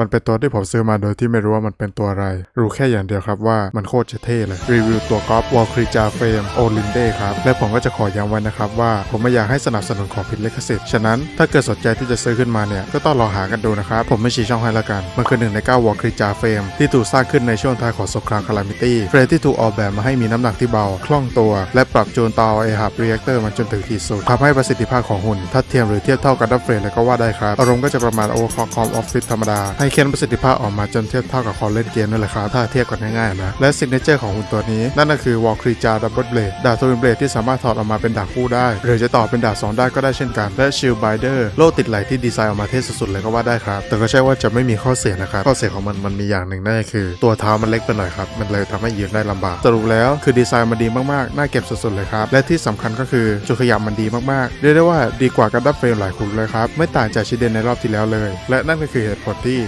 มันเป็นตัวที่ผมซื้อมาโดยที่ไม่รู้ว่ามันเป็นตัวอะไร รู้แค่อย่างเดียวครับว่ามันโคตรจะเท่เลย รีวิวตัวกอล์ฟวอลคริจาเฟมโอลินเดครับ และผมก็จะขอย้ำไว้นะครับว่าผมไม่อยากให้สนับสนุนของผิดลิขสิทธิ์ ฉะนั้นถ้าเกิดสนใจที่จะซื้อขึ้นมาเนี่ย ก็ต้องรอหากันดูนะครับ ผมไม่ชี้ช่องให้ละกัน มันคือหนึ่งใน9วอลคริจาเฟมที่ถูกสร้างขึ้นในช่วงท้ายของสงครามคาลามิตี้เฟรมที่ถูกออกแบบมาให้มีน้ำหนักที่เบาคล่องตัว และปรับจูนต่อเอฮับเรีแอคเตอร์มันจนถึงขีดสุดทำให้ประสิทธิภาพของหุ่นทัดเทียมหรือเทียบเท่ากับดับเฟรมเลยก็ว่าได้ครับอารมณ์ก็จะประมาณโอเวอร์คอมออฟฟิศธรรมดาใให้เค้นประสิทธิภาพออกมาจนเทียบเท่ากับคอเล่นเกมนั่นแหละครับถ้าเทียบกันง่ายๆนะและซิกเนเจอร์ของหุ่นตัวนี้ นั่นก็คือวอลครีจาดับเบิลเบลดดาบทวินเบลดที่สามารถถอดออกมาเป็นดาบคู่ได้ หรือจะต่อเป็นดาบสองได้ก็ได้เช่นกัน และชิลไบเดอร์โล่ติดไหลที่ดีไซน์ออกมาเท่สุดๆเลยก็ว่าได้ครับ แต่ก็ใช่ว่าจะไม่มีข้อเสียนะครับข้อเสียของมันมันมีอย่างหนึ่งนั่นก็คือ ตัวเท้ามันเล็กไปหน่อยครับมันเลยทำให้ยืนได้ลำบากสรุปแล้วคือดีไซน์มันดีมากๆน่าเก็บสุดๆเลยครับและที่สำคัญก็คือจุดขยับมันดีมากๆเรียกได้ว่าดีกว่ากันดับเฟรมหลายคุณเลยครับไม่ต่างจากชิเดนในรอบที่แล้วเลย และนั่นก็คือเหตุผลที่